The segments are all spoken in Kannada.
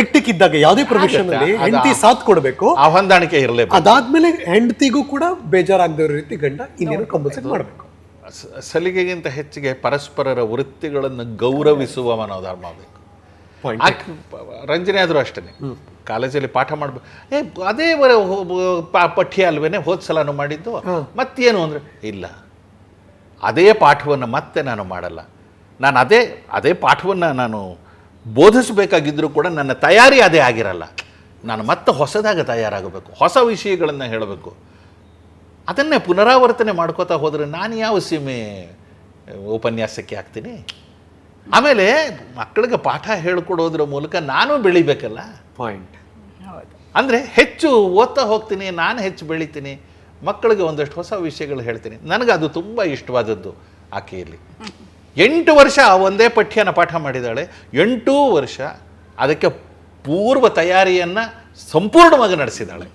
ಹೆಕ್ಟಿಕ್ ಇದ್ದಾಗ ಯಾವುದೇ ಪ್ರೊಫೆಷನ್ ಅಲ್ಲಿ ಹೆಂಡತಿ ಸಾಥ್ ಕೊಡಬೇಕು. ಆ ಹೊಂದಾಣಿಕೆ ಇರಲೇಬೇಕು. ಅದಾದ್ಮೇಲೆ ಹೆಂಡತಿಗೂ ಕೂಡ ಬೇಜಾರಾಗದ ರೀತಿ ಗಂಡ ಇನ್ನೇನು ಕಂಪಲ್ಸರಿ ಮಾಡಬೇಕು. ಸಲಿಗೆಗಿಂತ ಹೆಚ್ಚಿಗೆ ಪರಸ್ಪರರ ವೃತ್ತಿಗಳನ್ನು ಗೌರವಿಸುವ ಮನೋಧರ್ಮ ಬೇಕು ರಂಜನೆ ಆದರೂ ಅಷ್ಟೇ. ಕಾಲೇಜಲ್ಲಿ ಪಾಠ ಮಾಡ್ಬೇಕು ಏ ಅದೇ ಪಠ್ಯ ಅಲ್ವೇನೆ ಹೋದ ಸಲನೂ ಮಾಡಿದ್ದು. ಮತ್ತೇನು ಅಂದರೆ ಇಲ್ಲ. ಅದೇ ಪಾಠವನ್ನು ಮತ್ತೆ ನಾನು ಮಾಡಲ್ಲ. ನಾನು ಅದೇ ಅದೇ ಪಾಠವನ್ನು ನಾನು ಬೋಧಿಸಬೇಕಾಗಿದ್ದರೂ ಕೂಡ ನನ್ನ ತಯಾರಿ ಅದೇ ಆಗಿರಲ್ಲ. ನಾನು ಮತ್ತೆ ಹೊಸದಾಗಿ ತಯಾರಾಗಬೇಕು. ಹೊಸ ವಿಷಯಗಳನ್ನು ಹೇಳಬೇಕು. ಅದನ್ನೇ ಪುನರಾವರ್ತನೆ ಮಾಡ್ಕೋತಾ ಹೋದರೆ ನಾನು ಯಾವ ಸೀಮೆ ಉಪನ್ಯಾಸಕ್ಕೆ ಆಗ್ತೀನಿ? ಆಮೇಲೆ ಮಕ್ಕಳಿಗೆ ಪಾಠ ಹೇಳ್ಕೊಡೋದ್ರ ಮೂಲಕ ನಾನು ಬೆಳಿಬೇಕಲ್ಲ? ಪಾಯಿಂಟ್. ಹೌದು. ಅಂದರೆ ಹೆಚ್ಚು ಓದ್ತಾ ಹೋಗ್ತೀನಿ ನಾನು ಹೆಚ್ಚು ಬೆಳಿತೀನಿ ಮಕ್ಕಳಿಗೆ ಒಂದಷ್ಟು ಹೊಸ ವಿಷಯಗಳು ಹೇಳ್ತೀನಿ. ನನಗೆ ಅದು ತುಂಬ ಇಷ್ಟವಾದದ್ದು ಆಕೆಯಲ್ಲಿ ಎಂಟು ವರ್ಷ ಒಂದೇ ಪಠ್ಯನ ಪಾಠ ಮಾಡಿದ್ದಾಳೆ. ಎಂಟು ವರ್ಷ ಅದಕ್ಕೆ ಪೂರ್ವ ತಯಾರಿಯನ್ನು ಸಂಪೂರ್ಣವಾಗಿ ನಡೆಸಿದ್ದಾಳೆ.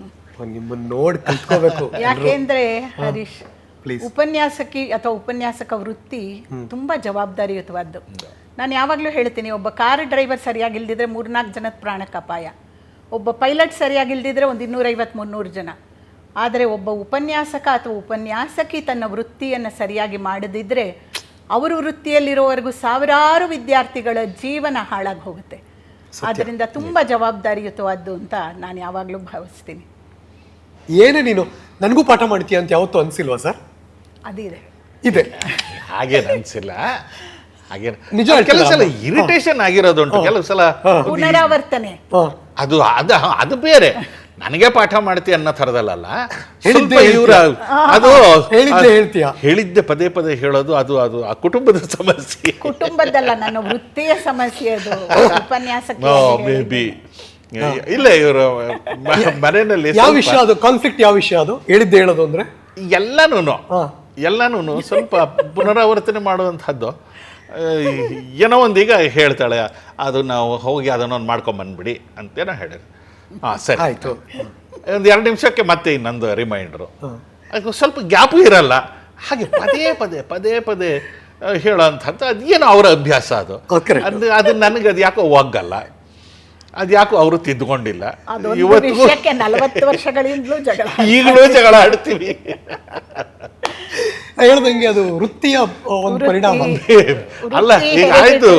ನಿಮ್ಮನ್ನ ನೋಡಿ ಕಲ್ತ್ಕೋಬೇಕು ಯಾಕೆಂದ್ರೆ ಹರೀಶ್. ಉಪನ್ಯಾಸಕಿ ಅಥವಾ ಉಪನ್ಯಾಸಕ ವೃತ್ತಿ ತುಂಬಾ ಜವಾಬ್ದಾರಿಯುತವಾದ್ದು. ನಾನು ಯಾವಾಗಲೂ ಹೇಳ್ತೀನಿ ಒಬ್ಬ ಕಾರ್ ಡ್ರೈವರ್ ಸರಿಯಾಗಿಲ್ದಿದ್ರೆ ಮೂರ್ನಾಲ್ಕು ಜನದ ಪ್ರಾಣಕ್ಕೆ ಅಪಾಯ ಒಬ್ಬ ಪೈಲಟ್ ಸರಿಯಾಗಿಲ್ದಿದ್ರೆ ಒಂದು ಇನ್ನೂರೈವತ್ತು ಮುನ್ನೂರು ಜನ. ಆದರೆ ಒಬ್ಬ ಉಪನ್ಯಾಸಕ ಅಥವಾ ಉಪನ್ಯಾಸಕಿ ತನ್ನ ವೃತ್ತಿಯನ್ನು ಸರಿಯಾಗಿ ಮಾಡದಿದ್ದರೆ ಅವರು ವೃತ್ತಿಯಲ್ಲಿರೋವರೆಗೂ ಸಾವಿರಾರು ವಿದ್ಯಾರ್ಥಿಗಳ ಜೀವನ ಹಾಳಾಗಿ ಹೋಗುತ್ತೆ ಅದರಿಂದ ತುಂಬ ಜವಾಬ್ದಾರಿಯುತವಾದ್ದು ಅಂತ ನಾನು ಯಾವಾಗಲೂ ಭಾವಿಸ್ತೀನಿ. ಏನೇ ನೀನು ನನಗೂ ಪಾಠ ಮಾಡ್ತೀಯ ಅಂತ ಯಾವತ್ತೂ ಅನಿಸಿಲ್ವಾ ಸರ್? ಅದಿದೆ ಇದೆ. ಹಾಗೇನು ಅನಿಸಿಲ್ಲ. ಹಾಗೆ ನಿಜ ಕೆಲವು ಸಲ? ಇರಿಟೇಷನ್ ಆಗಿರೋದುಂಟು. ಕೆಲವು ಸಲ ಪುನರಾವರ್ತನೆ. ಅದು ಅದು ಅದು ಬೇರೆ. ನನಗೆ ಪಾಠ ಮಾಡ್ತಿ ಅನ್ನೋ ಥರದಲ್ಲ ಹೇಳಿದ್ದೆ ಇವರ ಅದು ಹೇಳಿದ್ದೆ ಹೇಳ್ತೀಯ. ಹೇಳಿದ್ದೆ ಪದೇ ಪದೇ ಹೇಳೋದು ಅದು ಅದು ಆ ಕುಟುಂಬದ ಸಮಸ್ಯೆ. ಕುಟುಂಬದಲ್ಲ ನನ್ನ ವೃತ್ತಿಯ ಸಮಸ್ಯೆ ಅದು. ಉಪನ್ಯಾಸಕ್ಕೆ ಮೇ ಬಿ. ಇಲ್ಲ ಇವರು ಮನೆಯಲ್ಲಿ ಯಾವ ವಿಷಯ ಅದು? ಕಾನ್ಫ್ಲಿಕ್ಟ್ ಯಾವ ವಿಷಯ ಅದು? ಹೇಳಿದ್ದೆ ಹೇಳೋದು ಅಂದ್ರೆ? ಎಲ್ಲಾನು ಎಲ್ಲಾನು ಎಲ್ಲನೂ ಸ್ವಲ್ಪ ಪುನರಾವರ್ತನೆ ಮಾಡುವಂಥದ್ದು. ಏನೋ ಒಂದು ಈಗ ಹೇಳ್ತಾಳೆ ಅದು ನಾವು ಹೋಗಿ ಅದನ್ನೊಂದು ಮಾಡ್ಕೊಂಬಂದ್ಬಿಡಿ ಅಂತೇನೋ ಹೇಳಿದ್ರು. ಹಾಂ ಸರಿ. ಆಯ್ತು. ಒಂದು ಎರಡು ನಿಮಿಷಕ್ಕೆ ಮತ್ತೆ ಇನ್ನೊಂದು ರಿಮೈಂಡ್ರು ಅದು ಸ್ವಲ್ಪ ಗ್ಯಾಪು ಇರಲ್ಲ. ಹಾಗೆ ಪದೇ ಪದೇ ಪದೇ ಪದೇ ಹೇಳೋಂಥದ್ದು ಅದೇನು ಏನೋ ಅವರ ಅಭ್ಯಾಸ ಅದು. Correct. ಅದು ಅದು ನನಗೆ ಅದು ಯಾಕೋ ಒಗ್ಗಲ್ಲ. ಅದು ಯಾಕೋ ಅವರು ತಿದ್ದುಕೊಂಡಿಲ್ಲ. ವಿಷಯಕ್ಕೆ ವರ್ಷಗಳಿಂದಲೂ ಜಗಳ ಈಗಲೂ ಜಗಳ ಆಡ್ತೀವಿ. ಹೇಳ್ದಂಗೆ ಅದು ವೃತ್ತಿಯ ಒಂದು ಪರಿಣಾಮ. ಅಲ್ಲ ಈಗ ಆಯ್ತು.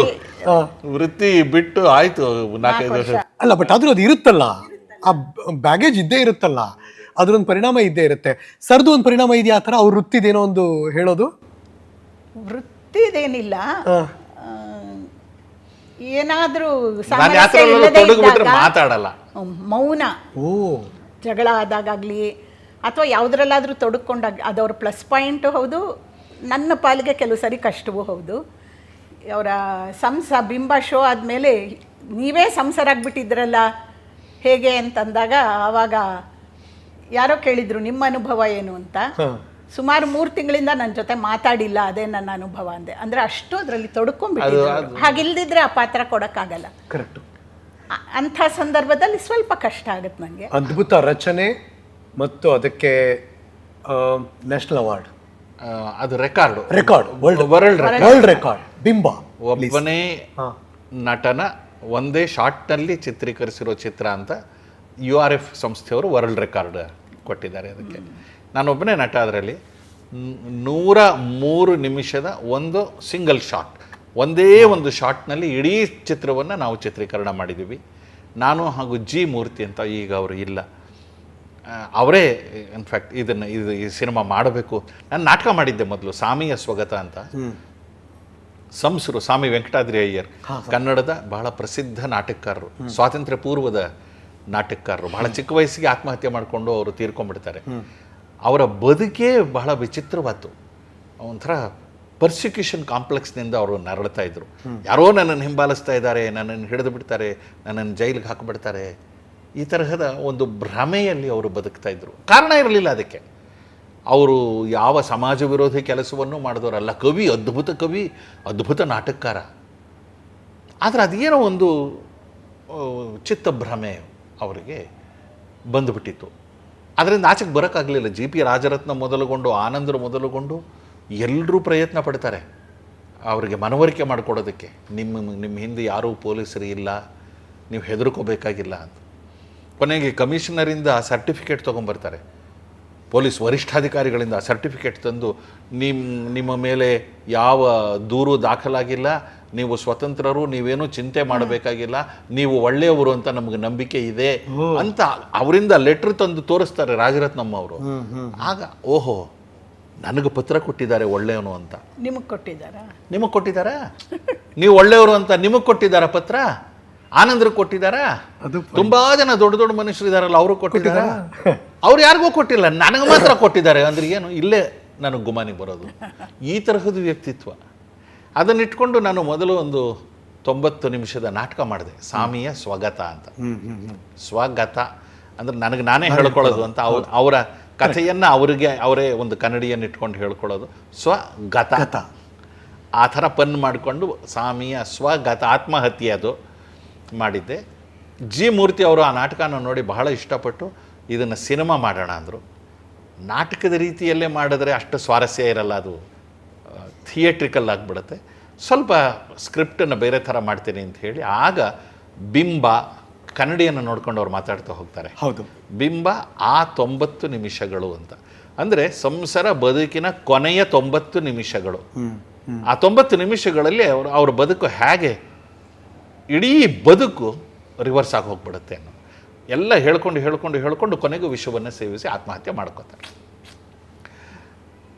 ವೃತ್ತಿ ಬಿಟ್ಟು ಆಯ್ತು. ನಾಲ್ಕೈದು ವರ್ಷ. ಅಲ್ಲ ಬಟ್ ಆದ್ರೂ ಅದು ಇರುತ್ತಲ್ಲ. ಆ ಬ್ಯಾಗೇಜ್ ಇದ್ದೇ ಇರುತ್ತಲ್ಲ. ಅದ್ರೊಂದು ಪರಿಣಾಮ ಇದ್ದೇ ಇರುತ್ತೆ. ಸರ್ದು ಒಂದು ಪರಿಣಾಮ ಇದೆಯಾ? ಆ ಥರ ಅವ್ರ ವೃತ್ತಿದೇನೋ ಒಂದು ಹೇಳೋದು? ವೃತ್ತಿದೇನಿಲ್ಲ. ಏನಾದರೂ ಸಾಮರಸ್ಯ ಇಲ್ಲದೆ ಇದ್ದಾಗ, ಮಾತಾಡಲ್ಲ. ಮೌನ. ಓ. ಜಗಳ ಆದಾಗಲಿ ಅಥವಾ ಯಾವುದ್ರಲ್ಲಾದರೂ ತೊಡಕೊಂಡಾಗ ಅದವ್ರ ಪ್ಲಸ್ ಪಾಯಿಂಟ್ ಹೌದು. ನನ್ನ ಪಾಲಿಗೆ ಕೆಲವು ಸರಿ ಕಷ್ಟವೂ ಹೌದು. ಅವರ ಸಂಸ ಬಿಂಬ ಶೋ ಆದಮೇಲೆ ನೀವೇ ಸಂಸಾರಾಗ್ಬಿಟ್ಟಿದ್ರಲ್ಲ? ಹೇಗೆ ಅಂತಂದಾಗ ಆವಾಗ ಯಾರೋ ಕೇಳಿದ್ರು ನಿಮ್ಮ ಅನುಭವ ಏನು ಅಂತ. ಸುಮಾರು ಮೂರು ತಿಂಗಳಿಂದ ನನ್ನ ಜೊತೆ ಮಾತಾಡಿಲ್ಲ ಅದೇ ನನ್ನ ಅನುಭವ ಅಂದೆ. ಅಂದ್ರೆ ಅಷ್ಟು ಅದರಲ್ಲಿ ತೊಡ್ಕೊಂಡ್ಬಿಟ್ಟಿದ್ರು. ಹಾಗಿಲ್ದಿದ್ರೆ ಆ ಪಾತ್ರ ಕೊಡೋಕ್ಕಾಗಲ್ಲ. ಕರೆಕ್ಟ್. ಅಂಥ ಸಂದರ್ಭದಲ್ಲಿ ಸ್ವಲ್ಪ ಕಷ್ಟ ಆಗುತ್ತೆ ನನಗೆ ಅದ್ಭುತ ರಚನೆ ಮತ್ತು ಅದಕ್ಕೆ ನ್ಯಾಷನಲ್ ಅವಾರ್ಡ್. ಆ, ಅದು record. Record world world record ಬಿಂಬ ಒಬ್ಬನೇ ಹಾ. ನಟನ ಒಂದೇ ಶಾರ್ಟ್ನಲ್ಲಿ ಚಿತ್ರೀಕರಿಸಿರೋ ಚಿತ್ರ ಅಂತ ಯು ಆರ್ ಎಫ್ ಸಂಸ್ಥೆಯವರು ವರ್ಲ್ಡ್ ರೆಕಾರ್ಡ್ ಕೊಟ್ಟಿದ್ದಾರೆ ಅದಕ್ಕೆ. ನಾನೊಬ್ಬನೇ ನಟ ಅದರಲ್ಲಿ. ನೂರ ಮೂರು ನಿಮಿಷದ ಒಂದು ಸಿಂಗಲ್ ಶಾಟ್. ಒಂದೇ ಒಂದು ಶಾಟ್ನಲ್ಲಿ ಇಡೀ ಚಿತ್ರವನ್ನು ನಾವು ಚಿತ್ರೀಕರಣ ಮಾಡಿದ್ದೀವಿ. ನಾನು ಹಾಗೂ ಜಿ ಮೂರ್ತಿ ಅಂತ ಈಗ ಅವರು ಇಲ್ಲ. ಅವರೇ, ಇನ್ಫ್ಯಾಕ್ಟ್ ಇದನ್ನು, ಇದು ಈ ಸಿನಿಮಾ ಮಾಡಬೇಕು. ನಾನು ನಾಟಕ ಮಾಡಿದ್ದೆ ಮೊದಲು, ಸಾಮಿಯ ಸ್ವಗತ ಅಂತ. ಸಂಸರು ಸ್ವಾಮಿ ವೆಂಕಟಾದ್ರಿ ಅಯ್ಯರ್ ಕನ್ನಡದ ಬಹಳ ಪ್ರಸಿದ್ಧ ನಾಟಕಕಾರರು ಸ್ವಾತಂತ್ರ್ಯ ಪೂರ್ವದ ನಾಟಕಕಾರರು ಬಹಳ ಚಿಕ್ಕ ವಯಸ್ಸಿಗೆ ಆತ್ಮಹತ್ಯೆ ಮಾಡಿಕೊಂಡು ಅವರು ತೀರ್ಕೊಂಡ್ಬಿಡ್ತಾರೆ. ಅವರ ಬದುಕೇ ಬಹಳ ವಿಚಿತ್ರವಾತು. ಒಂಥರ ಪರ್ಸಿಕ್ಯೂಷನ್ ಕಾಂಪ್ಲೆಕ್ಸ್ನಿಂದ ಅವರು ನರಳ್ತಾ ಇದ್ರು. ಯಾರೋ ನನ್ನನ್ನು ಹಿಂಬಾಲಿಸ್ತಾ ಇದ್ದಾರೆ ನನ್ನನ್ನು ಹಿಡಿದು ಬಿಡ್ತಾರೆ ನನ್ನನ್ನು ಜೈಲಿಗೆ ಹಾಕಿಬಿಡ್ತಾರೆ. ಈ ತರಹದ ಒಂದು ಭ್ರಮೆಯಲ್ಲಿ ಅವರು ಬದುಕ್ತಾ ಇದ್ರು. ಕಾರಣ ಇರಲಿಲ್ಲ ಅದಕ್ಕೆ. ಅವರು ಯಾವ ಸಮಾಜ ವಿರೋಧಿ ಕೆಲಸವನ್ನು ಮಾಡಿದವರಲ್ಲ. ಕವಿ ಅದ್ಭುತ ಕವಿ, ಅದ್ಭುತ ನಾಟಕಕಾರ. ಆದರೆ ಅದೇನೋ ಒಂದು ಚಿತ್ತಭ್ರಮೆ ಅವರಿಗೆ ಬಂದುಬಿಟ್ಟಿತ್ತು. ಅದರಿಂದ ಆಚೆಗೆ ಬರೋಕ್ಕಾಗಲಿಲ್ಲ. ಜಿ ಪಿ ರಾಜರತ್ನ ಮೊದಲುಗೊಂಡು, ಆನಂದರು ಮೊದಲುಗೊಂಡು ಎಲ್ಲರೂ ಪ್ರಯತ್ನ ಪಡ್ತಾರೆ ಅವರಿಗೆ ಮನವರಿಕೆ ಮಾಡಿಕೊಡೋದಕ್ಕೆ. ನಿಮ್ಮ ನಿಮ್ಮ ಹಿಂದೆ ಯಾರೂ ಪೊಲೀಸರು ಇಲ್ಲ, ನೀವು ಹೆದರ್ಕೋಬೇಕಾಗಿಲ್ಲ ಅಂತ. ಕೊನೆಗೆ ಕಮಿಷನರಿಂದ ಸರ್ಟಿಫಿಕೇಟ್ ತೊಗೊಂಬರ್ತಾರೆ. ಪೊಲೀಸ್ ವರಿಷ್ಠಾಧಿಕಾರಿಗಳಿಂದ ಸರ್ಟಿಫಿಕೇಟ್ ತಂದು ನಿಮ್ಮ ನಿಮ್ಮ ಮೇಲೆ ಯಾವ ದೂರು ದಾಖಲಾಗಿಲ್ಲ ನೀವು ಸ್ವತಂತ್ರರು ನೀವೇನು ಚಿಂತೆ ಮಾಡಬೇಕಾಗಿಲ್ಲ ನೀವು ಒಳ್ಳೆಯವರು ಅಂತ ನಮಗೆ ನಂಬಿಕೆ ಇದೆ ಅಂತ ಅವರಿಂದ ಲೆಟ್ರ್ ತಂದು ತೋರಿಸ್ತಾರೆ ರಾಜರತ್ನಮ್ಮ ಅವರು. ಆಗ ಓಹೋ ನನಗೆ ಪತ್ರ ಕೊಟ್ಟಿದ್ದಾರೆ ಒಳ್ಳೆಯವನು ಅಂತ. ನಿಮಗೆ ಕೊಟ್ಟಿದ್ದಾರಾ? ನಿಮಗೆ ಕೊಟ್ಟಿದ್ದಾರಾ? ನೀವು ಒಳ್ಳೆಯವರು ಅಂತ ನಿಮಗೆ ಕೊಟ್ಟಿದ್ದಾರಾ ಪತ್ರ? ಆನಂದ್ರ ಕೊಟ್ಟಿದ್ದಾರಾ? ಅದು ತುಂಬಾ ಜನ ದೊಡ್ಡ ದೊಡ್ಡ ಮನುಷ್ಯರು ಇದಾರಲ್ಲ ಅವರು ಕೊಟ್ಟಿದ್ದಾರ? ಅವ್ರು ಯಾರಿಗೂ ಕೊಟ್ಟಿಲ್ಲ ನನಗೆ ಮಾತ್ರ ಕೊಟ್ಟಿದ್ದಾರೆ. ಅಂದ್ರೆ ಏನು ಇಲ್ಲೇ ನನಗೆ ಗುಮಾನಿಗೆ ಬರೋದು. ಈ ತರಹದ ವ್ಯಕ್ತಿತ್ವ. ಅದನ್ನಿಟ್ಕೊಂಡು ನಾನು ಮೊದಲು ಒಂದು ತೊಂಬತ್ತು ನಿಮಿಷದ ನಾಟಕ ಮಾಡಿದೆ. ಸ್ವಾಮಿಯ ಸ್ವಗತ ಅಂತ. ಸ್ವಗತ ಅಂದ್ರೆ ನನಗೆ ನಾನೇ ಹೇಳ್ಕೊಳ್ಳೋದು ಅಂತ ಅವ್ರ ಅವರ ಕಥೆಯನ್ನ ಅವರಿಗೆ ಅವರೇ ಒಂದು ಕನ್ನಡಿಯನ್ನು ಇಟ್ಕೊಂಡು ಹೇಳ್ಕೊಳ್ಳೋದು. ಸ್ವಗತ. ಆ ಥರ ಪನ್ ಮಾಡಿಕೊಂಡು ಸ್ವಾಮಿಯ ಸ್ವಗತ ಆತ್ಮಹತ್ಯೆ ಅದು. ಮಾಡಿದ್ದೆ. ಜಿ ಮೂರ್ತಿ ಅವರು ಆ ನಾಟಕನ ನೋಡಿ ಬಹಳ ಇಷ್ಟಪಟ್ಟು ಇದನ್ನು ಸಿನಿಮಾ ಮಾಡೋಣ ಅಂದರು. ನಾಟಕದ ರೀತಿಯಲ್ಲೇ ಮಾಡಿದ್ರೆ ಅಷ್ಟು ಸ್ವಾರಸ್ಯ ಇರಲ್ಲ ಅದು ಥಿಯೇಟ್ರಿಕಲ್ ಆಗಿಬಿಡುತ್ತೆ. ಸ್ವಲ್ಪ ಸ್ಕ್ರಿಪ್ಟನ್ನು ಬೇರೆ ಥರ ಮಾಡ್ತೀನಿ ಅಂತ ಹೇಳಿ ಆಗ ಬಿಂಬ ಕನ್ನಡಿಯನ್ನು ನೋಡ್ಕೊಂಡು ಅವ್ರು ಮಾತಾಡ್ತಾ ಹೋಗ್ತಾರೆ. ಹೌದು. ಬಿಂಬ ಆ ತೊಂಬತ್ತು ನಿಮಿಷಗಳು ಅಂತ. ಅಂದರೆ ಸಂಸಾರ ಬದುಕಿನ ಕೊನೆಯ ತೊಂಬತ್ತು ನಿಮಿಷಗಳು. ಆ ತೊಂಬತ್ತು ನಿಮಿಷಗಳಲ್ಲಿ ಅವರು ಅವ್ರ ಬದುಕು ಹೇಗೆ ಇಡೀ ಬದುಕು ರಿವರ್ಸ್ ಆಗಿ ಹೋಗ್ಬಿಡುತ್ತೆ ಎಲ್ಲ ಹೇಳ್ಕೊಂಡು ಹೇಳ್ಕೊಂಡು ಹೇಳ್ಕೊಂಡು ಕೊನೆಗೂ ವಿಷವನ್ನು ಸೇವಿಸಿ ಆತ್ಮಹತ್ಯೆ ಮಾಡ್ಕೋತಾರೆ.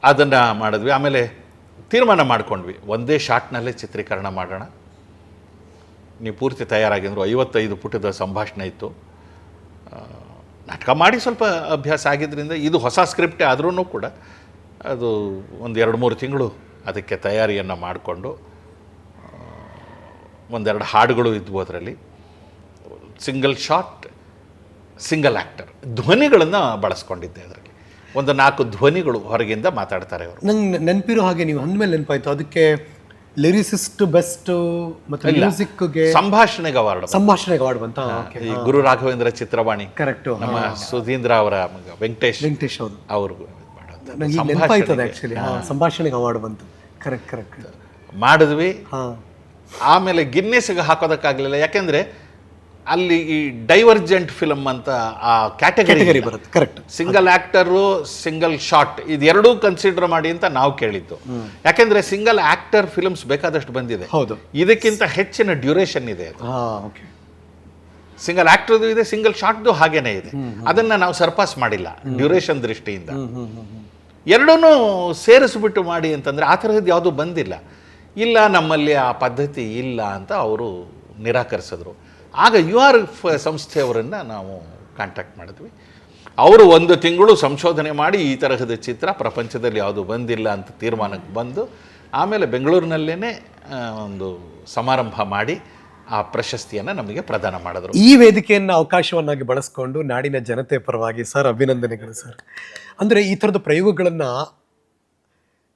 ಅದನ್ನು ಮಾಡಿದ್ವಿ. ಆಮೇಲೆ ತೀರ್ಮಾನ ಮಾಡ್ಕೊಂಡ್ವಿ. ಒಂದೇ ಶಾಟ್ನಲ್ಲೇ ಚಿತ್ರೀಕರಣ ಮಾಡೋಣ. ನೀವು ಪೂರ್ತಿ ತಯಾರಾಗಿದ್ರು ಐವತ್ತೈದು ಪುಟದ ಸಂಭಾಷಣೆ ಇತ್ತು. ನಾಟಕ ಮಾಡಿ ಸ್ವಲ್ಪ ಅಭ್ಯಾಸ ಆಗಿದ್ದರಿಂದ ಇದು ಹೊಸ ಸ್ಕ್ರಿಪ್ಟೇ ಆದ್ರೂ ಕೂಡ ಅದು ಒಂದು ಎರಡು ಮೂರು ತಿಂಗಳು ಅದಕ್ಕೆ ತಯಾರಿಯನ್ನು ಮಾಡಿಕೊಂಡು ಒಂದೆರಡು ಹಾಡುಗಳು ಇದ್ವು ಅದರಲ್ಲಿ. ಸಿಂಗಲ್ ಶಾಟ್ ಸಿಂಗಲ್ ಆ್ಯಕ್ಟರ್ ಧ್ವನಿಗಳನ್ನು ಬಳಸ್ಕೊಂಡಿದ್ದೆ ಅದರಲ್ಲಿ. ಒಂದು ನಾಲ್ಕು ಧ್ವನಿಗಳು ಹೊರಗಿಂದ ಮಾತಾಡ್ತಾರೆ ಅವರು. ನಂಗೆ ನೆನಪಿರೋ ಹಾಗೆ ನೀವು ಅಂದಮೇಲೆ ನೆನಪಾಯ್ತು. ಅದಕ್ಕೆ ಲಿರಿಸಿಸ್ಟ್ ಬೆಸ್ಟ್ ಮತ್ತೆ ಮ್ಯೂಸಿಕ್ಗೆ ಸಂಭಾಷಣೆಗೆ ಅವಾರ್ಡ್ ಸಂಭಾಷಣೆಗೆ ಅವಾರ್ಡ್ ಅಂತ ಗುರು ರಾಘವೇಂದ್ರ ಚಿತ್ರವಾಣಿ. ಕರೆಕ್ಟ್ ನಮ್ಮ ಸುಧೀಂದ್ರ ಅವರ ವೆಂಕಟೇಶ್ ವೆಂಕಟೇಶ್ ಅವರು. ಅವರು ಮಾಡೋದು. ನಂಗೆ ಈಗ ನೆನಪಾಯ್ತದೆ ಆಕ್ಚುಲಿ ಸಂಭಾಷಣೆಗೆ ಅವಾರ್ಡ್ ಬಂತು. ಕರೆಕ್ಟ್ ಕರೆಕ್ಟ್ ಮಾಡಿದ್ವಿ. ಹಾ. ಆಮೇಲೆ ಗಿನ್ನೆಸ್ಗೆ ಹಾಕೋದಕ್ಕಾಗಲಿಲ್ಲ. ಯಾಕೆಂದ್ರೆ ಅಲ್ಲಿ ಈ ಡೈವರ್ಜೆಂಟ್ ಫಿಲಮ್ ಅಂತ ಆ ಕ್ಯಾಟಗರಿ ಬರುತ್ತೆ correct single actor single shot ಇದೆರಡೂ consider ಮಾಡಿ ಅಂತ ನಾವು ಕೇಳಿದ್ದು. ಯಾಕೆಂದ್ರೆ ಸಿಂಗಲ್ ಆಕ್ಟರ್ ಫಿಲ್ಮ್ಸ್ ಬೇಕಾದಷ್ಟು ಬಂದಿದೆ. ಹೌದು. ಇದಕ್ಕಿಂತ ಹೆಚ್ಚಿನ ಡ್ಯೂರೇಷನ್ ಇದೆ ಸಿಂಗಲ್ ಆಕ್ಟರ್ದು ಇದೆ ಸಿಂಗಲ್ ಶಾಟ್ದು ಹಾಗೇನೇ ಇದೆ. ಅದನ್ನ ನಾವು ಸರ್ಪಾಸ್ ಮಾಡಿಲ್ಲ ಡ್ಯೂರೇಷನ್ ದೃಷ್ಟಿಯಿಂದ. ಎರಡೂ ಸೇರಿಸ್ಬಿಟ್ಟು ಮಾಡಿ ಅಂತಂದ್ರೆ ಆ ಥರದ್ದು ಯಾವುದೂ ಬಂದಿಲ್ಲ. ಇಲ್ಲ, ನಮ್ಮಲ್ಲಿ ಆ ಪದ್ಧತಿ ಇಲ್ಲ ಅಂತ ಅವರು ನಿರಾಕರಿಸಿದ್ರು. ಆಗ ಯು ಆರ್ ಎಫ್ ಸಂಸ್ಥೆಯವರನ್ನು ನಾವು ಕಾಂಟ್ಯಾಕ್ಟ್ ಮಾಡಿದ್ವಿ. ಅವರು ಒಂದು ತಿಂಗಳು ಸಂಶೋಧನೆ ಮಾಡಿ ಈ ತರಹದ ಚಿತ್ರ ಪ್ರಪಂಚದಲ್ಲಿ ಯಾವುದು ಬಂದಿಲ್ಲ ಅಂತ ತೀರ್ಮಾನಕ್ಕೆ ಬಂದು, ಆಮೇಲೆ ಬೆಂಗಳೂರಿನಲ್ಲೇ ಒಂದು ಸಮಾರಂಭ ಮಾಡಿ ಆ ಪ್ರಶಸ್ತಿಯನ್ನು ನಮಗೆ ಪ್ರದಾನ ಮಾಡಿದ್ರು. ಈ ವೇದಿಕೆಯನ್ನು ಅವಕಾಶವನ್ನಾಗಿ ಬಳಸ್ಕೊಂಡು ನಾಡಿನ ಜನತೆ ಪರವಾಗಿ ಸರ್ ಅಭಿನಂದನೆಗಳು ಸರ್. ಅಂದರೆ ಈ ಥರದ ಪ್ರಯೋಗಗಳನ್ನು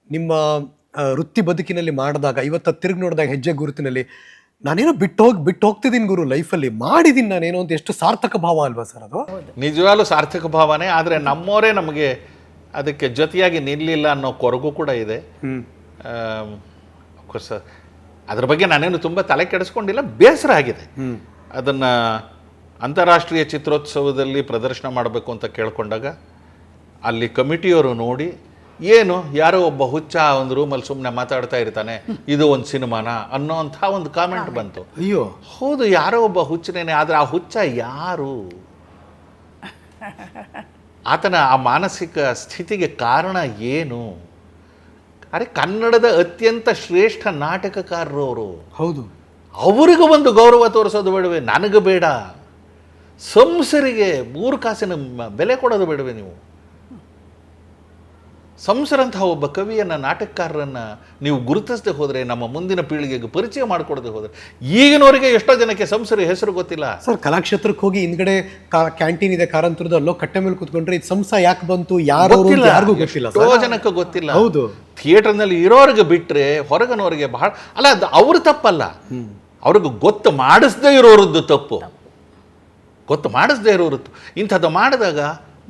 ನಿಮ್ಮ ವೃತ್ತಿ ಬದುಕಿನಲ್ಲಿ ಮಾಡಿದಾಗ ಇವತ್ತು ತಿರುಗಿ ನೋಡಿದಾಗ ಹೆಜ್ಜೆ ಗುರುತಿನಲ್ಲಿ ನಾನೇನೋ ಬಿಟ್ಟು ಹೋಗಿ ಬಿಟ್ಟು ಹೋಗ್ತಿದ್ದೀನಿ ಗುರು ಲೈಫಲ್ಲಿ ಮಾಡಿದ್ದೀನಿ ನಾನೇನೋ ಅಂತ ಎಷ್ಟು ಸಾರ್ಥಕ ಭಾವ ಅಲ್ವಾ ಸರ್ ಅದು? ನಿಜವಾಗ್ಲೂ ಸಾರ್ಥಕ ಭಾವನೆ ಆದರೆ ನಮ್ಮವರೇ ನಮಗೆ ಅದಕ್ಕೆ ಜೊತೆಯಾಗಿ ನಿಲ್ಲಿಲ್ಲ ಅನ್ನೋ ಕೊರಗು ಕೂಡ ಇದೆ. ಅದ್ರ ಬಗ್ಗೆ ನಾನೇನು ತುಂಬ ತಲೆ ಕೆಡಿಸ್ಕೊಂಡಿಲ್ಲ ಬೇಸರ ಆಗಿದೆ. ಅದನ್ನು ಅಂತಾರಾಷ್ಟ್ರೀಯ ಚಿತ್ರೋತ್ಸವದಲ್ಲಿ ಪ್ರದರ್ಶನ ಮಾಡಬೇಕು ಅಂತ ಕೇಳಿಕೊಂಡಾಗ ಅಲ್ಲಿ ಕಮಿಟಿಯವರು ನೋಡಿ ಏನು? ಯಾರೋ ಒಬ್ಬ ಹುಚ್ಚ ಒಂದು ರೂಮಲ್ಲಿ ಸುಮ್ಮನೆ ಮಾತಾಡ್ತಾ ಇರ್ತಾನೆ ಇದು ಒಂದು ಸಿನಿಮಾನ ಅನ್ನೋ ಅಂಥ ಒಂದು ಕಾಮೆಂಟ್ ಬಂತು. ಅಯ್ಯೋ. ಹೌದು ಯಾರೋ ಒಬ್ಬ ಹುಚ್ಚನೇನೆ ಆದರೆ ಆ ಹುಚ್ಚ ಯಾರು? ಆತನ ಆ ಮಾನಸಿಕ ಸ್ಥಿತಿಗೆ ಕಾರಣ ಏನು? ಅರೆ ಕನ್ನಡದ ಅತ್ಯಂತ ಶ್ರೇಷ್ಠ ನಾಟಕಕಾರರು ಅವರು. ಹೌದು. ಅವರಿಗೂ ಒಂದು ಗೌರವ ತೋರಿಸೋದು ಬೇಡವೆ ನನಗೆ ಬೇಡ. ಸಂಸರಿಗೆ ಮೂರು ಕಾಸಿನ ಮ- ಬೆಲೆ ಕೊಡೋದು ಬೇಡವೆ ನೀವು. ಸಂಸರಂತಹ ಒಬ್ಬ ಕವಿಯನ್ನ ನಾಟಕಕಾರರನ್ನು ನೀವು ಗುರುತಿಸದೆ ಹೋದರೆ ನಮ್ಮ ಮುಂದಿನ ಪೀಳಿಗೆಗೆ ಪರಿಚಯ ಮಾಡಿಕೊಡದೆ ಹೋದರೆ ಈಗಿನವರಿಗೆ ಎಷ್ಟೋ ಜನಕ್ಕೆ ಸಂಸರ ಹೆಸರು ಗೊತ್ತಿಲ್ಲ. ಸರ್ ಕಲಾಕ್ಷೇತ್ರಕ್ಕೆ ಹೋಗಿ ಹಿಂದ್ಗಡೆ ಕ್ಯಾಂಟೀನ್ ಇದೆ ಕಾರಂತರದ ಅಲ್ಲೋ ಕಟ್ಟೆ ಮೇಲೆ ಕೂತ್ಕೊಂಡ್ರೆ ಇದು ಸಂಸ ಯಾಕೆ ಬಂತು ಯಾರು ಯಾರಿಗೂ ಗೊತ್ತಿಲ್ಲ ಎಷ್ಟೋ ಜನಕ್ಕೆ ಗೊತ್ತಿಲ್ಲ. ಹೌದು. ಥಿಯೇಟರ್ನಲ್ಲಿ ಇರೋರಿಗೆ ಬಿಟ್ಟರೆ ಹೊರಗನವರಿಗೆ ಬಹಳ ಅಲ್ಲ ಅದು ಅವ್ರ ತಪ್ಪಲ್ಲ. ಅವ್ರಿಗೆ ಗೊತ್ತು ಮಾಡಿಸ್ದೇ ಇರೋರದ್ದು ತಪ್ಪು. ಗೊತ್ತು ಮಾಡಿಸ್ದೇ ಇರೋರದ್ದು. ಇಂಥದ್ದು ಮಾಡಿದಾಗ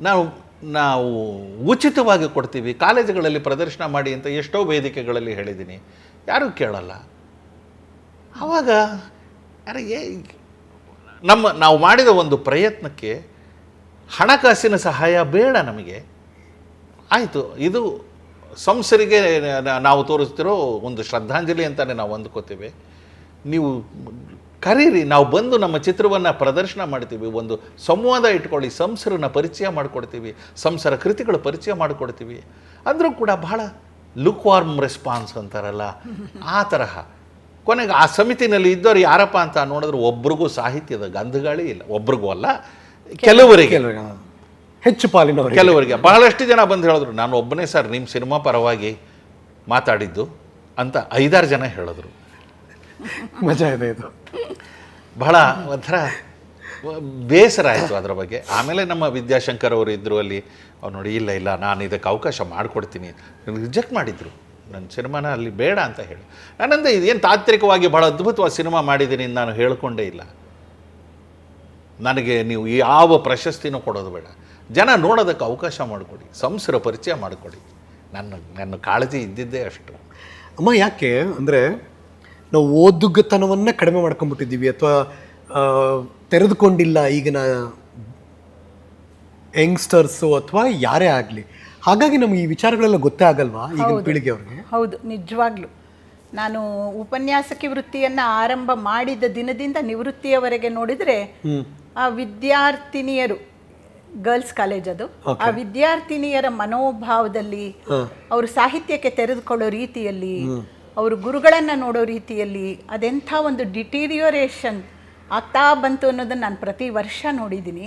ನಾವು ನಾವು ಉಚಿತವಾಗಿ ಕೊಡ್ತೀವಿ. ಕಾಲೇಜುಗಳಲ್ಲಿ ಪ್ರದರ್ಶನ ಮಾಡಿ ಅಂತ ಎಷ್ಟೋ ವೇದಿಕೆಗಳಲ್ಲಿ ಹೇಳಿದ್ದೀನಿ. ಯಾರೂ ಕೇಳಲ್ಲ. ಆವಾಗ ಏ, ನಮ್ಮ, ನಾವು ಮಾಡಿದ ಒಂದು ಪ್ರಯತ್ನಕ್ಕೆ ಹಣಕಾಸಿನ ಸಹಾಯ ಬೇಡ ನಮಗೆ. ಆಯಿತು, ಇದು ಸಂಸರಿಗೆ ನಾವು ತೋರಿಸ್ತಿರೋ ಒಂದು ಶ್ರದ್ಧಾಂಜಲಿ ಅಂತಲೇ ನಾವು ಅಂದ್ಕೋತೀವಿ. ನೀವು ಕರೀರಿ ನಾವು ಬಂದು ನಮ್ಮ ಚಿತ್ರವನ್ನು ಪ್ರದರ್ಶನ ಮಾಡ್ತೀವಿ ಒಂದು ಸಂವಾದ ಇಟ್ಕೊಳ್ಳಿ ಸಂಸರನ್ನ ಪರಿಚಯ ಮಾಡಿಕೊಡ್ತೀವಿ ಸಂಸರ ಕೃತಿಗಳ ಪರಿಚಯ ಮಾಡಿಕೊಡ್ತೀವಿ. ಅಂದರೂ ಕೂಡ ಬಹಳ ಲುಕ್ ವಾರ್ಮ್ ರೆಸ್ಪಾನ್ಸ್ ಅಂತಾರಲ್ಲ ಆ ತರಹ. ಕೊನೆಗೆ ಆ ಸಮಿತಿನಲ್ಲಿ ಇದ್ದವ್ರು ಯಾರಪ್ಪ ಅಂತ ನೋಡಿದ್ರೆ ಒಬ್ರಿಗೂ ಸಾಹಿತ್ಯದ ಗಂಧಗಾಳಿ ಇಲ್ಲ ಒಬ್ರಿಗೂ ಅಲ್ಲ ಕೆಲವರಿಗೆ. ಹೆಚ್ಚು ಪಾಲಿನ ಕೆಲವರಿಗೆ. ಬಹಳಷ್ಟು ಜನ ಬಂದು ಹೇಳಿದ್ರು ನಾನು ಒಬ್ಬನೇ ಸರ್ ನಿಮ್ಮ ಸಿನಿಮಾ ಪರವಾಗಿ ಮಾತಾಡಿದ್ದು ಅಂತ ಐದಾರು ಜನ ಹೇಳಿದ್ರು. ಮಜಾ ಇದೆ ಇದು. ಬಹಳ ಒಂಥರ ಬೇಸರ ಆಯಿತು ಅದರ ಬಗ್ಗೆ. ಆಮೇಲೆ ನಮ್ಮ ವಿದ್ಯಾಶಂಕರ್ ಅವರು ಇದ್ದರು ಅಲ್ಲಿ, ಅವ್ರು ನೋಡಿ, ಇಲ್ಲ ಇಲ್ಲ, ನಾನು ಇದಕ್ಕೆ ಅವಕಾಶ ಮಾಡಿಕೊಡ್ತೀನಿ. ರಿಜೆಕ್ಟ್ ಮಾಡಿದರು. ನನ್ನ ಸಿನಿಮಾನ ಅಲ್ಲಿ ಬೇಡ ಅಂತ ಹೇಳಿ. ನಾನಂದೆ, ಇದೇನು ತಾತ್ವಿಕವಾಗಿ ಭಾಳ ಅದ್ಭುತವಾದ ಸಿನಿಮಾ ಮಾಡಿದ್ದೀನಿ ನಾನು ಹೇಳಿಕೊಂಡೇ ಇಲ್ಲ. ನನಗೆ ನೀವು ಯಾವ ಪ್ರಶಸ್ತಿನೂ ಕೊಡೋದು ಬೇಡ. ಜನ ನೋಡೋದಕ್ಕೆ ಅವಕಾಶ ಮಾಡಿಕೊಡಿ. ಸಂಸರ ಪರಿಚಯ ಮಾಡಿಕೊಡಿ. ನನ್ನ ನನ್ನ ಕಾಳಜಿ ಇದ್ದಿದ್ದೇ ಅಷ್ಟು. ಅಮ್ಮ, ಯಾಕೆ? ಅಂದರೆ ನಾವು ಓದುಗತನವನ್ನು ಕಡಿಮೆ ಮಾಡ್ಕೊಂಡ್ಬಿಟ್ಟಿದ್ದೀವಿ ಅಥವಾ ತೆರೆದುಕೊಂಡಿಲ್ಲ ಈಗಿನ ಯಂಗ್ಸ್ಟರ್ಸು ಅಥವಾ ಯಾರೇ ಆಗಲಿ. ಹಾಗಾಗಿ ನಮ್ಗೆ ಈ ವಿಚಾರಗಳೆಲ್ಲ ಗೊತ್ತೇ ಆಗಲ್ವಾ ಈಗಿನ ಪೀಳಿಗೆ ಅವ್ರಿಗೆ ಹೌದು ನಿಜವಾಗ್ಲೂ. ನಾನು ಉಪನ್ಯಾಸಕಿ ವೃತ್ತಿಯನ್ನು ಆರಂಭ ಮಾಡಿದ ದಿನದಿಂದ ನಿವೃತ್ತಿಯವರೆಗೆ ನೋಡಿದರೆ ಆ ವಿದ್ಯಾರ್ಥಿನಿಯರು ಗರ್ಲ್ಸ್ ಕಾಲೇಜ್ ಅದು ಆ ವಿದ್ಯಾರ್ಥಿನಿಯರ ಮನೋಭಾವದಲ್ಲಿ ಅವರು ಸಾಹಿತ್ಯಕ್ಕೆ ತೆರೆದುಕೊಳ್ಳೋ ರೀತಿಯಲ್ಲಿ ಅವರು ಗುರುಗಳನ್ನು ನೋಡೋ ರೀತಿಯಲ್ಲಿ ಅದೆಂಥ ಒಂದು ಡಿಟೀರಿಯೋರೇಷನ್ ಆಗ್ತಾ ಬಂತು ಅನ್ನೋದನ್ನು ನಾನು ಪ್ರತಿ ವರ್ಷ ನೋಡಿದ್ದೀನಿ.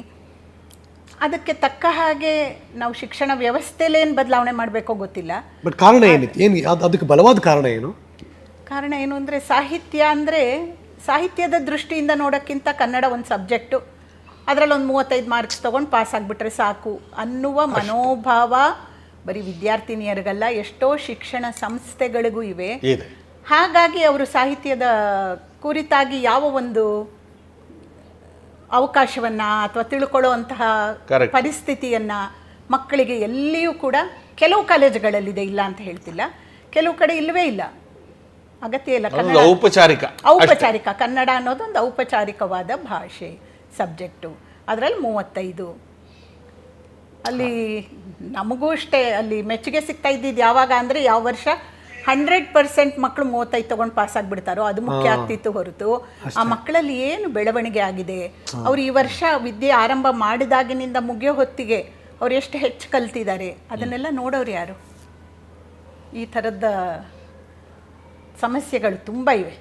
ಅದಕ್ಕೆ ತಕ್ಕ ಹಾಗೆ ನಾವು ಶಿಕ್ಷಣ ವ್ಯವಸ್ಥೆಯಲ್ಲಿ ಏನು ಬದಲಾವಣೆ ಮಾಡಬೇಕೋ ಗೊತ್ತಿಲ್ಲ. ಬಟ್ ಕಾರಣ ಏನಿತ್ತು? ಏನು ಅದಕ್ಕೆ ಬಲವಾದ ಕಾರಣ ಏನು? ಕಾರಣ ಏನು ಅಂದರೆ ಸಾಹಿತ್ಯ ಅಂದರೆ ಸಾಹಿತ್ಯದ ದೃಷ್ಟಿಯಿಂದ ನೋಡೋಕ್ಕಿಂತ ಕನ್ನಡ ಒಂದು ಸಬ್ಜೆಕ್ಟು ಅದರಲ್ಲಿ ಒಂದು ಮೂವತ್ತೈದು ಮಾರ್ಕ್ಸ್ ತೊಗೊಂಡು ಪಾಸ್ ಆಗಿಬಿಟ್ರೆ ಸಾಕು ಅನ್ನುವ ಮನೋಭಾವ ಬರೀ ವಿದ್ಯಾರ್ಥಿನಿಯರಿಗಲ್ಲ ಎಷ್ಟೋ ಶಿಕ್ಷಣ ಸಂಸ್ಥೆಗಳಿಗೂ ಇವೆ. ಹಾಗಾಗಿ ಅವರು ಸಾಹಿತ್ಯದ ಕುರಿತಾಗಿ ಯಾವ ಒಂದು ಅವಕಾಶವನ್ನ ಅಥವಾ ತಿಳ್ಕೊಳ್ಳುವಂತಹ ಪರಿಸ್ಥಿತಿಯನ್ನ ಮಕ್ಕಳಿಗೆ ಎಲ್ಲಿಯೂ ಕೂಡ ಕೆಲವು ಕಾಲೇಜುಗಳಲ್ಲಿದೆ ಇಲ್ಲ ಅಂತ ಹೇಳ್ತಿಲ್ಲ. ಕೆಲವು ಕಡೆ ಇಲ್ಲವೇ ಇಲ್ಲ. ಅಗತ್ಯ ಇಲ್ಲ. ಕನ್ನಡ ಔಪಚಾರಿಕ. ಔಪಚಾರಿಕ. ಕನ್ನಡ ಅನ್ನೋದು ಒಂದು ಔಪಚಾರಿಕವಾದ ಭಾಷೆ ಸಬ್ಜೆಕ್ಟು. ಅದರಲ್ಲಿ ಮೂವತ್ತೈದು. ಅಲ್ಲಿ ನಮಗೂ ಅಷ್ಟೇ ಅಲ್ಲಿ ಮೆಚ್ಚುಗೆ ಸಿಗ್ತಾ ಇದ್ದಿದ್ದು ಯಾವಾಗ ಅಂದರೆ ಯಾವ ವರ್ಷ? ಹಂಡ್ರೆಡ್ ಪರ್ಸೆಂಟ್ ಮಕ್ಕಳು ಮೂವತ್ತೈದು ತೊಗೊಂಡು ಪಾಸ್ ಆಗಿಬಿಡ್ತಾರೋ ಅದು ಮುಖ್ಯ ಆಗ್ತಿತ್ತು ಹೊರತು. ಆ ಮಕ್ಕಳಲ್ಲಿ ಏನು ಬೆಳವಣಿಗೆ ಆಗಿದೆ? ಅವರು ಈ ವರ್ಷ ವಿದ್ಯೆ ಆರಂಭ ಮಾಡಿದಾಗಿನಿಂದ ಮುಗಿಯೋ ಹೊತ್ತಿಗೆ ಅವ್ರು ಎಷ್ಟು ಹೆಚ್ಚು ಕಲ್ತಿದ್ದಾರೆ? ಅದನ್ನೆಲ್ಲ ನೋಡೋರು ಯಾರು? ಈ ಥರದ ಸಮಸ್ಯೆಗಳು ತುಂಬ ಇವೆ.